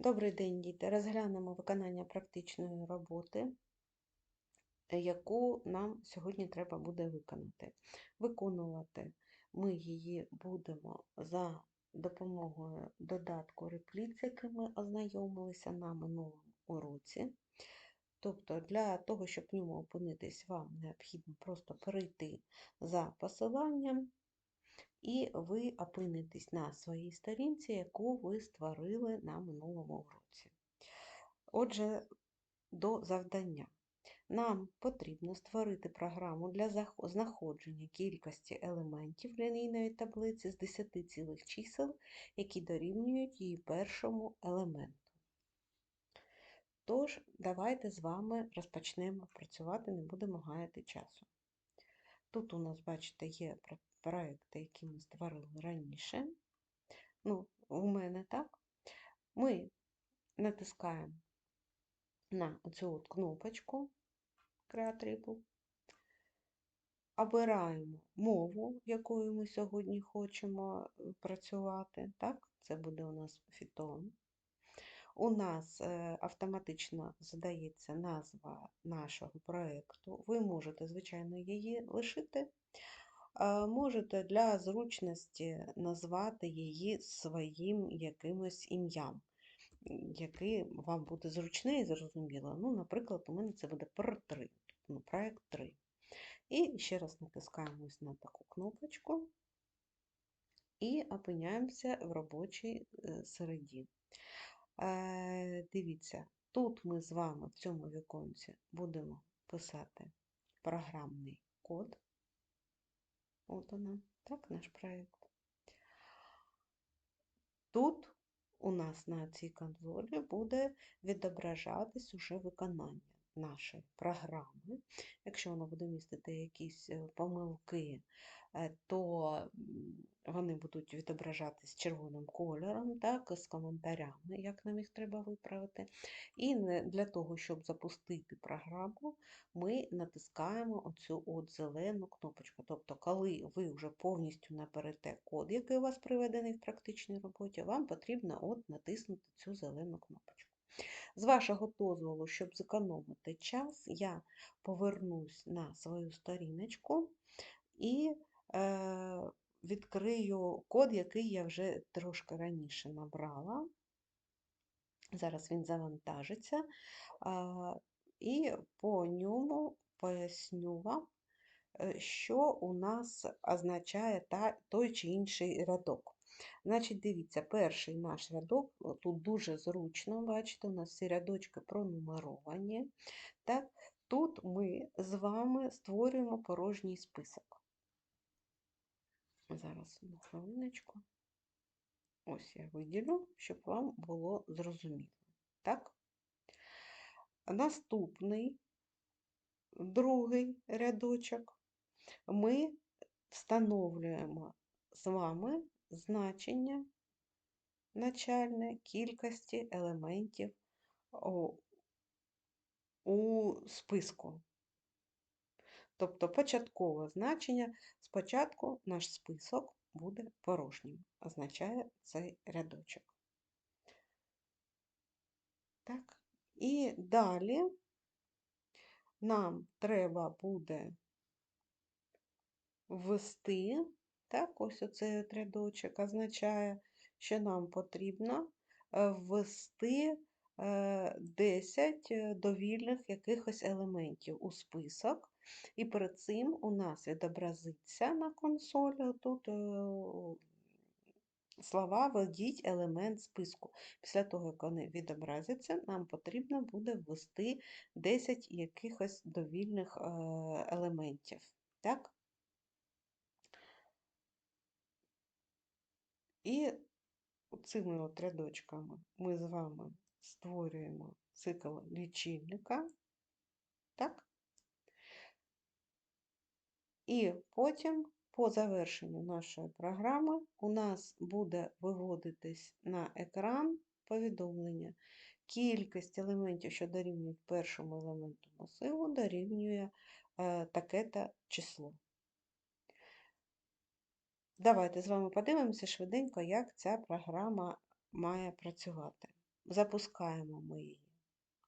Добрий день, діти! Розглянемо виконання практичної роботи, яку нам сьогодні треба буде виконати. Виконувати ми її будемо за допомогою додатку з яким ми ознайомилися на минулому уроці. Тобто, для того, щоб в ньому опинитись, вам необхідно просто перейти за посиланням і ви опинитесь на своїй сторінці, яку ви створили на минулому уроці. Отже, до завдання. Нам потрібно створити програму для знаходження кількості елементів лінійної таблиці з 10 цілих чисел, які дорівнюють її першому елементу. Тож, давайте з вами розпочнемо працювати, не будемо гаяти часу. Тут у нас, бачите, є проекти, які ми створили раніше. Ну, у мене так. Ми натискаємо на цю кнопочку Creatribble, обираємо мову, якою ми сьогодні хочемо е, працювати. Так? Це буде у нас Python. У нас е, автоматично задається назва нашого проєкту. Ви можете, звичайно, її лишити, Можете для зручності назвати її своїм якимось ім'ям, який вам буде зручне і зрозуміло. Ну, Наприклад, у мене це буде про 3, ну, проєкт 3. І ще раз натискаємось на таку кнопочку і опиняємося в робочій е, середі. Е, дивіться, тут ми з вами в цьому віконці будемо писати програмний код. От вона, так, наш проєкт. Тут у нас на цій консолі буде відображатись уже виконання нашої програми. Якщо вона буде містити якісь е, помилки, Е, то вони будуть відображатись червоним кольором, так, з коментарями, як нам їх треба виправити. І для того, щоб запустити програму, ми натискаємо оцю от зелену кнопочку. Тобто, коли ви вже повністю наберете код, який у вас приведений в практичній роботі, вам потрібно от натиснути цю зелену кнопочку. З вашого дозволу, щоб зекономити час, я повернусь на свою сторіночку і Е, відкрию код, який я вже трошки раніше набрала. Зараз він завантажиться, і по ньому поясню вам, е, що у нас означає той чи інший рядок. Значить, дивіться, перший наш рядок, тут дуже зручно, бачите, у нас всі рядочки пронумеровані. Так? Тут ми з вами створюємо порожній список. Зараз одну хвилиночку. Ось я виділю, щоб вам було зрозуміло. Так? Наступний другий рядочок ми встановлюємо з вами значення начальне кількості елементів у списку. Тобто початкове значення спочатку наш список буде порожнім, означає цей рядочок. Так, І далі нам треба буде ввести, так, ось оцей рядочок означає, що нам потрібно е, ввести 10 е, довільних якихось елементів у список. І перед цим у нас відобразиться на консолі тут е, слова введіть елемент списку. Після того, як вони відобразяться, нам потрібно буде ввести 10 якихось довільних е, елементів. Так? І цими от рядочками ми з вами створюємо цикл лічильника. Так? І потім, по завершенню нашої програми, у нас буде виводитись на екран повідомлення. Кількість елементів, що дорівнюють першому елементу масиву, дорівнює е, таке-то число. Давайте з вами подивимося швиденько, як ця програма має працювати. запускаємо ми її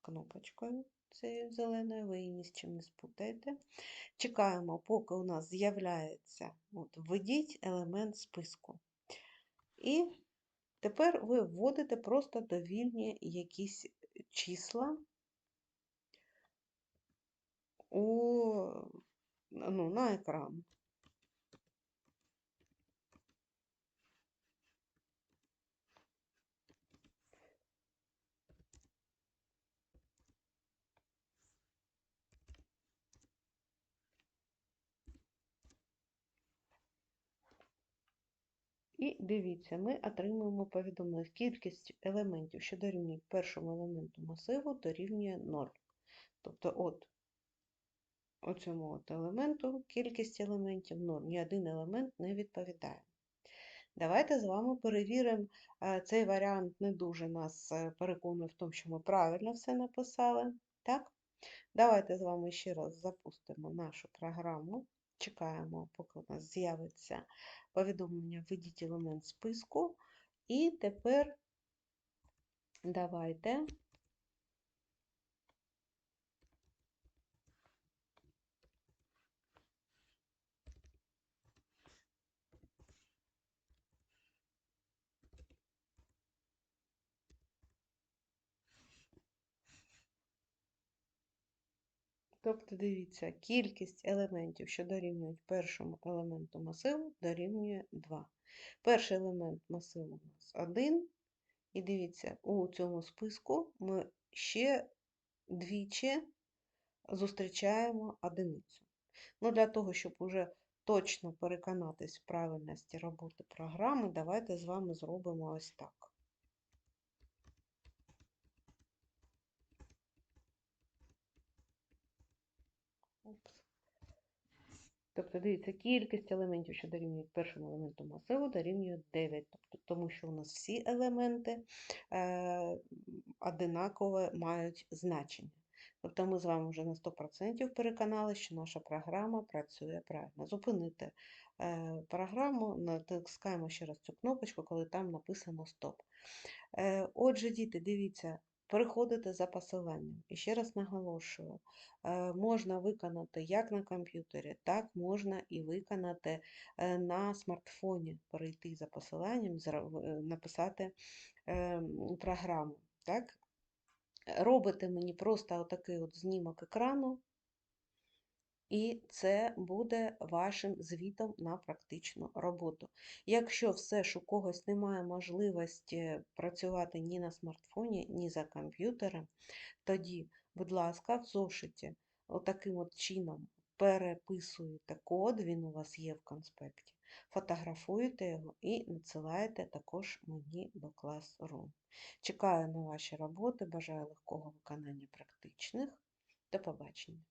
кнопочкою цією зеленою, ви її ні з чим не спутаєте. Чекаємо, поки у нас з'являється, от, введіть елемент списку. І тепер ви вводите просто довільні якісь числа у, ну, на екран. І дивіться, ми отримуємо повідомлення. Кількість елементів, що дорівнюють першому елементу масиву, дорівнює 0. Тобто, от оцьому от елементу кількість елементів 0. Ні один елемент не відповідає. Давайте з вами перевіримо, е, цей варіант не дуже нас е, переконує в тому, що ми правильно все написали. Так? Давайте з вами ще раз запустимо нашу програму. Чекаємо, поки у нас з'явиться повідомлення введіть елемент списку. І тепер давайте Тобто, дивіться, кількість елементів, що дорівнюють першому елементу масиву, дорівнює 2. Перший елемент масиву у нас 1. І дивіться, у цьому списку ми ще двічі зустрічаємо одиницю. Ну, Для того, щоб уже точно переконатись в правильності роботи програми, давайте з вами зробимо ось так. Тобто, дивіться, кількість елементів, що дорівнюють першому елементу масиву, дорівнює 9, тобто, тому що у нас всі елементи е, одинаково мають значення. Тобто ми з вами вже на 100% переконали, що наша програма працює правильно. Зупинити е, програму, натискаємо ще раз цю кнопочку, коли там написано Стоп. Е, Отже, діти, дивіться, Переходите за посиланням. І ще раз наголошую, е, можна виконати як на комп'ютері, так можна і виконати е, на смартфоні, перейти за посиланням, е, написати програму. Так? Робите мені просто отакий от знімок екрану, і це буде вашим звітом на практичну роботу. Якщо все ж у когось немає можливості працювати ні на смартфоні, ні за комп'ютером, тоді, будь ласка, в зошиті отаким от чином переписуєте код, він у вас є в конспекті, фотографуєте його і надсилаєте також мені до Classroom. Чекаю на ваші роботи, бажаю легкого виконання практичних. До побачення!